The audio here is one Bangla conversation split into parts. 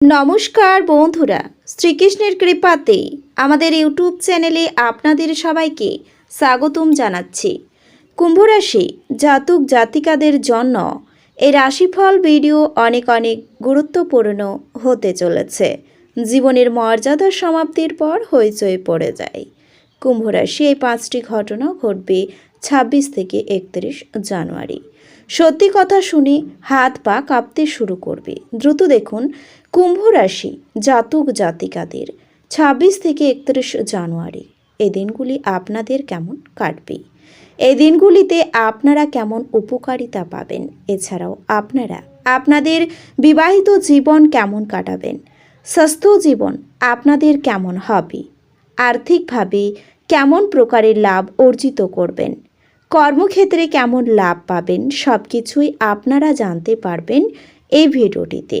নমস্কার বন্ধুরা, শ্রীকৃষ্ণের কৃপাতে আমাদের ইউটিউব চ্যানেলে আপনাদের সবাইকে স্বাগতম জানাচ্ছি। কুম্ভরাশি জাতক জাতিকাদের জন্য এই রাশিফল ভিডিও অনেক অনেক গুরুত্বপূর্ণ হতে চলেছে। জীবনের মর্যাদা সমাপ্তির পর হইচই পড়ে যায়। কুম্ভরাশি এই পাঁচটি ঘটনা ঘটবে ছাব্বিশ থেকে একত্রিশ জানুয়ারি। সত্যি কথা শুনে হাত পা কাঁপতে শুরু করবে। দ্রুত দেখুন কুম্ভ রাশি জাতক জাতিকাদের, ছাব্বিশ থেকে একত্রিশ জানুয়ারি। এই দিনগুলি আপনাদের কেমন কাটবে? এই দিনগুলিতে আপনারা কেমন উপকারিতা পাবেন? এছাড়াও আপনারা আপনাদের বিবাহিত জীবন কেমন কাটাবেন? স্বাস্থ্য জীবন আপনাদের কেমন হবে? আর্থিকভাবে কেমন প্রকারের লাভ অর্জিত করবেন? কর্মক্ষেত্রে কেমন লাভ পাবেন? সব কিছুই আপনারা জানতে পারবেন এই ভিডিওটিতে।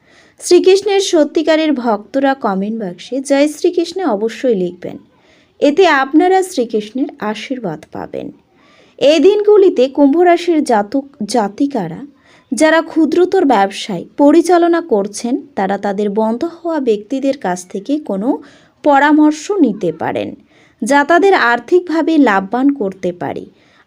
শ্রীকৃষ্ণের সত্যিকারের ভক্তরা কমেন্ট বাক্সে জয় শ্রীকৃষ্ণে অবশ্যই লিখবেন। এতে আপনারা শ্রীকৃষ্ণের আশীর্বাদ পাবেন। এই দিনগুলিতে কুম্ভরাশির জাতক, জাতিকারা যারা ক্ষুদ্রতর ব্যবসায় পরিচালনা করছেন, তারা তাদের বন্ধ হওয়া ব্যক্তিদের কাছ থেকে কোনো পরামর্শ নিতে পারেন, যা তাদের আর্থিকভাবে লাভবান করতে পারে।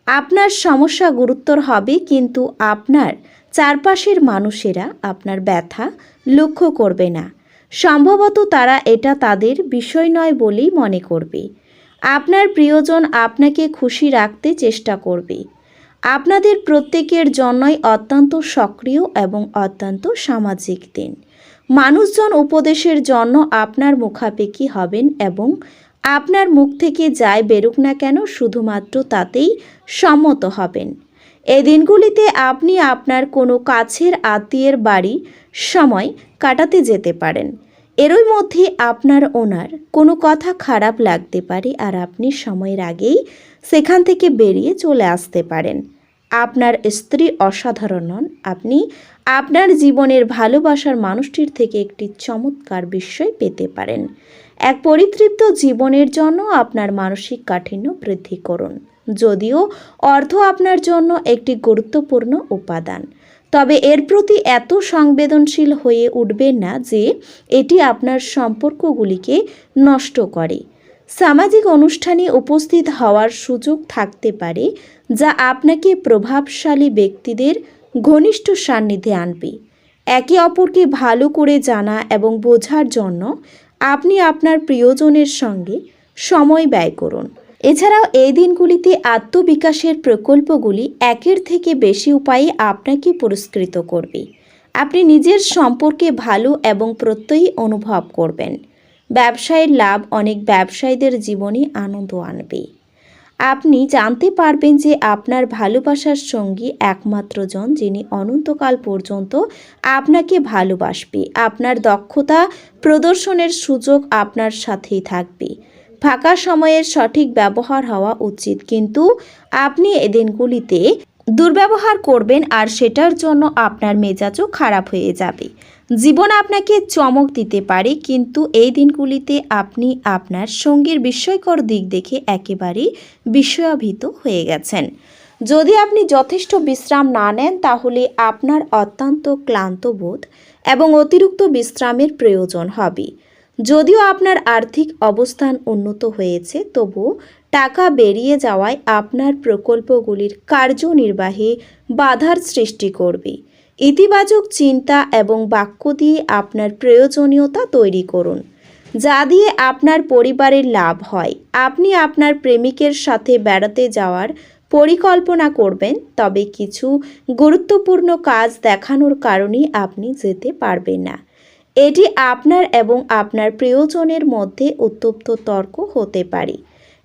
আপনার সমস্যা গুরুতর হবে, কিন্তু আপনার চারপাশের মানুষেরা আপনার ব্যথা লক্ষ্য করবে না। সম্ভবত তারা এটা তাদের বিষয় নয় বলেই মনে করবে। আপনার প্রিয়জন আপনাকে খুশি রাখতে চেষ্টা করবে। আপনাদের প্রত্যেকের জন্যই অত্যন্ত সক্রিয় এবং অত্যন্ত সামাজিক দিন। মানুষজন উপদেশের জন্য আপনার মুখাপেক্ষি হবেন এবং আপনার মুখ থেকে যাই বেরুক না কেন শুধুমাত্র তাতেই সম্মত হবেন। এই দিনগুলিতে আপনি আপনার কোনো কাছের আত্মীয়ের বাড়ি সময় কাটাতে যেতে পারেন। এরই মধ্যে আপনার ওনার কোনো কথা খারাপ লাগতে পারে আর আপনি সময়ের আগেই সেখান থেকে বেরিয়ে চলে আসতে পারেন। আপনার স্ত্রী অসাধারণ নন। আপনি আপনার জীবনের ভালোবাসার মানুষটির থেকে একটি চমৎকার বিস্ময় পেতে পারেন। এক পরিতৃপ্ত জীবনের জন্য আপনার মানসিক কাঠিন্য বৃদ্ধি করুন। যদিও অর্থ আপনার জন্য একটি গুরুত্বপূর্ণ উপাদান। তবে এর প্রতি এত সংবেদনশীল হয়ে উঠবেন না যে এটি আপনার সম্পর্কগুলিকে নষ্ট করে। সামাজিক অনুষ্ঠানে উপস্থিত হওয়ার সুযোগ থাকতে পারে, যা আপনাকে প্রভাবশালী ব্যক্তিদের ঘনিষ্ঠ সান্নিধ্যে আনবে। একে অপরকে ভালো করে জানা এবং বোঝার জন্য আপনি আপনার প্রিয়জনের সঙ্গে সময় ব্যয় করুন। এছাড়াও এই দিনগুলিতে আত্মবিকাশের প্রকল্পগুলি একের থেকে বেশি উপায়ে আপনাকে পুরস্কৃত করবে। আপনি নিজের সম্পর্কে ভালো এবং প্রত্যয়ী অনুভব করবেন। ব্যবসায়ের লাভ অনেক ব্যবসায়ীদের জীবনে আনন্দ আনবে। আপনি জানতে পারবেন যে আপনার ভালোবাসার সঙ্গী একমাত্র জন যিনি অনন্তকাল পর্যন্ত আপনাকে ভালোবাসবে। আপনার দক্ষতা প্রদর্শনের সুযোগ আপনার সাথেই থাকবে। ফাঁকা সময়ের সঠিক ব্যবহার হওয়া উচিত। কিন্তু আপনি এ দিনগুলিতে দুর্ব্যবহার করবেন আর সেটার জন্য আপনার মেজাজও খারাপ হয়ে যাবে। জীবন আপনাকে চমক দিতে পারে, কিন্তু এই দিনগুলিতে আপনি আপনার সঙ্গীর বিস্ময়কর দিক দেখে একেবারেই বিস্ময়াভীত হয়ে গেছেন। যদি আপনি যথেষ্ট বিশ্রাম না নেন, তাহলে আপনার অত্যন্ত ক্লান্ত বোধ এবং অতিরিক্ত বিশ্রামের প্রয়োজন হবে। যদিও আপনার আর্থিক অবস্থান উন্নত হয়েছে, তবু টাকা বেরিয়ে যাওয়ায় আপনার প্রকল্পগুলির কার্যনির্বাহী বাধার সৃষ্টি করবে। ইতিবাচক চিন্তা এবং বাক্য দিয়ে আপনার প্রয়োজনীয়তা তৈরি করুন। যা দিয়ে আপনার পরিবারের লাভ হয়। আপনি আপনার প্রেমিকের সাথে বেড়াতে যাওয়ার পরিকল্পনা করবেন, তবে কিছু গুরুত্বপূর্ণ কাজ দেখানোর কারণে আপনি যেতে পারবেন না। এটি আপনার এবং আপনার প্রিয়জনের মধ্যে উত্তপ্ত তর্ক হতে পারে।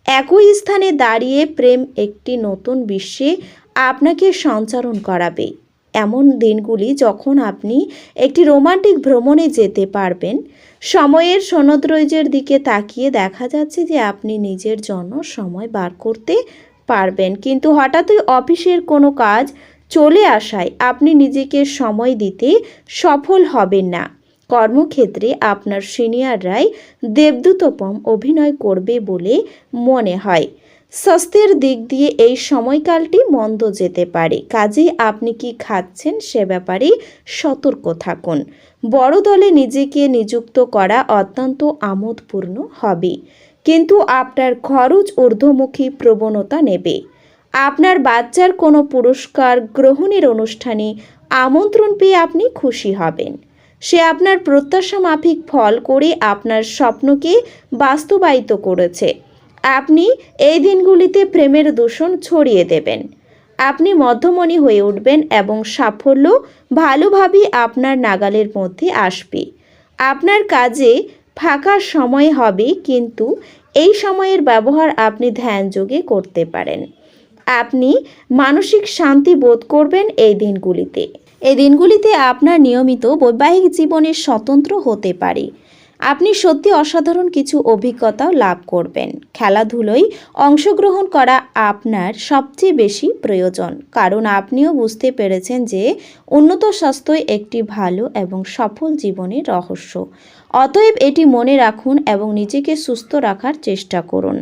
একই স্থানে দাঁড়িয়ে প্রেম একটি নতুন বিশ্বে আপনাকে সঞ্চারণ করাবে। এমন দিনগুলি যখন আপনি একটি রোমান্টিক ভ্রমণে যেতে পারবেন, সময়ের সনদ্রৈজের দিকে তাকিয়ে দেখা যাচ্ছে যে আপনি নিজের জন্য সময় বার করতে পারবেন। কিন্তু হঠাৎই অফিসের কোনো কাজ চলে আসায় আপনি নিজেকে সময় দিতে সফল হবেন না। কর্মক্ষেত্রে আপনার সিনিয়ররাই দেবদূতপম অভিনয় করবে বলে মনে হয়। স্বাস্থ্যের দিক দিয়ে এই সময়কালটি মন্দ যেতে পারে। কাজেই আপনি কি খাচ্ছেন সে ব্যাপারে সতর্ক থাকুন। বড় দলে নিজেকে নিযুক্ত করা অত্যন্ত আমোদপূর্ণ হবে। কিন্তু আপনার খরচ ঊর্ধ্বমুখী প্রবণতা নেবে। আপনার বাচ্চার কোনো পুরস্কার গ্রহণের অনুষ্ঠানে আমন্ত্রণ পেয়ে আপনি খুশি হবেন। সে আপনার প্রত্যাশা মাফিক ফল করে আপনার স্বপ্নকে বাস্তবায়িত করেছে। আপনি এই দিনগুলিতে প্রেমের দূষণ ছড়িয়ে দেবেন। আপনি মধ্যমণি হয়ে উঠবেন এবং সাফল্য ভালোভাবেই আপনার নাগালের মধ্যে আসবে। আপনার কাজে ফাঁকা সময় হবে, কিন্তু এই সময়ের ব্যবহার আপনি ধ্যানযোগে করতে পারেন। আপনি মানসিক শান্তি বোধ করবেন এই দিনগুলিতে। এই দিনগুলিতে আপনার নিয়মিত বৈবাহিক জীবনের স্বতন্ত্র হতে পারে। আপনি সত্যি অসাধারণ কিছু অভিজ্ঞতাও লাভ করবেন। খেলাধুলোয় অংশগ্রহণ করা আপনার সবচেয়ে বেশি প্রয়োজন, কারণ আপনিও বুঝতে পেরেছেন যে উন্নত স্বাস্থ্যই একটি ভালো এবং সফল জীবনের রহস্য। অতএব এটি মনে রাখুন এবং নিজেকে সুস্থ রাখার চেষ্টা করুন।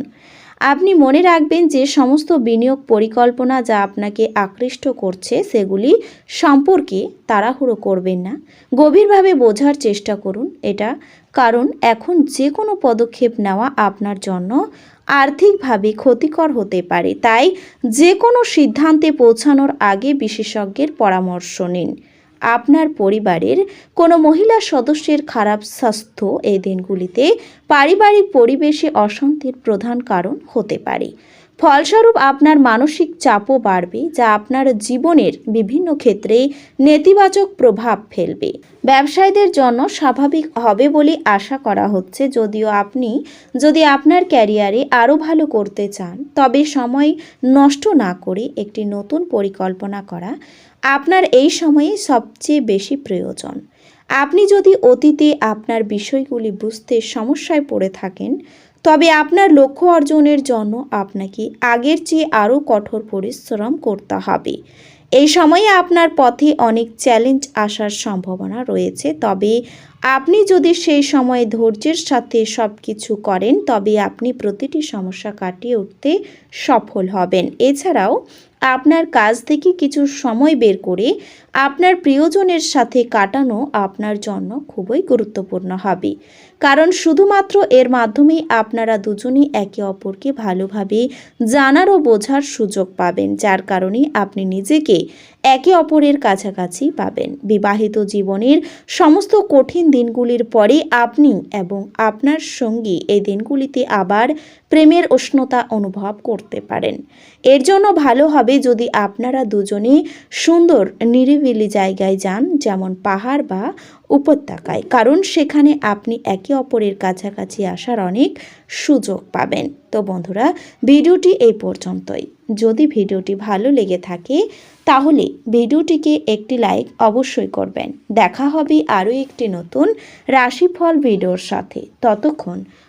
আপনি মনে রাখবেন যে সমস্ত বিনিয়োগ পরিকল্পনা যা আপনাকে আকৃষ্ট করছে, সেগুলি সম্পর্কে তাড়াহুড়ো করবেন না। গভীরভাবে বোঝার চেষ্টা করুন, এটা কারণ এখন যে কোনো পদক্ষেপ নেওয়া আপনার জন্য আর্থিকভাবে ক্ষতিকর হতে পারে। তাই যে কোনো সিদ্ধান্তে পৌঁছানোর আগে বিশেষজ্ঞের পরামর্শ নিন। আপনার পরিবারের কোনো মহিলা সদস্যের খারাপ স্বাস্থ্য এই দিনগুলিতে পারিবারিক পরিবেশে অশান্তির প্রধান কারণ হতে পারে। ফলস্বরূপ আপনার মানসিক চাপও বাড়বে, যা আপনার জীবনের বিভিন্ন ক্ষেত্রে নেতিবাচক প্রভাব ফেলবে। ব্যবসায়ীদের জন্য স্বাভাবিক হবে বলে আশা করা হচ্ছে। যদিও আপনি যদি আপনার ক্যারিয়ারে আরও ভালো করতে চান, তবে সময় নষ্ট না করে একটি নতুন পরিকল্পনা করা আপনার এই সময়ে সবচেয়ে বেশি প্রয়োজন। আপনি যদি অতীতে আপনার বিষয়গুলি বুঝতে সমস্যায় পড়ে থাকেন, তবে আপনার লক্ষ্য অর্জনের জন্য আপনাকে আগের চেয়ে আরও কঠোর পরিশ্রম করতে হবে। এই সময়ে আপনার পথে অনেক চ্যালেঞ্জ আসার সম্ভাবনা রয়েছে। তবে আপনি যদি সেই সময়ে ধৈর্যের সাথে সব কিছু করেন, তবে আপনি প্রতিটি সমস্যা কাটিয়ে উঠতে সফল হবেন। এছাড়াও আপনার কাজ থেকে কিছু সময় বের করে আপনার প্রিয়জনের সাথে কাটানো আপনার জন্য খুবই গুরুত্বপূর্ণ হবে। কারণ শুধুমাত্র এর মাধ্যমেই আপনারা দুজনই একে অপরকে ভালোভাবে জানার ও বোঝার সুযোগ পাবেন, যার কারণে আপনি নিজেকে একে অপরের কাছাকাছি পাবেন। বিবাহিত জীবনের সমস্ত কঠিন দিনগুলির পরে আপনি এবং আপনার সঙ্গী এই দিনগুলিতে আবার প্রেমের উষ্ণতা অনুভব করতে পারেন। এর জন্য ভালো হবে যদি আপনারা দুজনে সুন্দর, নিরিবিলি জায়গায় যান, যেমন পাহাড় বা উপত্যকায়, কারণ সেখানে আপনি একে অপরের কাছাকাছি আসার অনেক সুযোগ পাবেন। তো বন্ধুরা, ভিডিওটি এই পর্যন্তই। যদি ভিডিওটি ভালো লেগে থাকে, তাহলে ভিডিওটিকে একটি লাইক অবশ্যই করবেন। দেখা হবে আরও একটি নতুন রাশিফল ভিডিওর সাথে। ততক্ষণ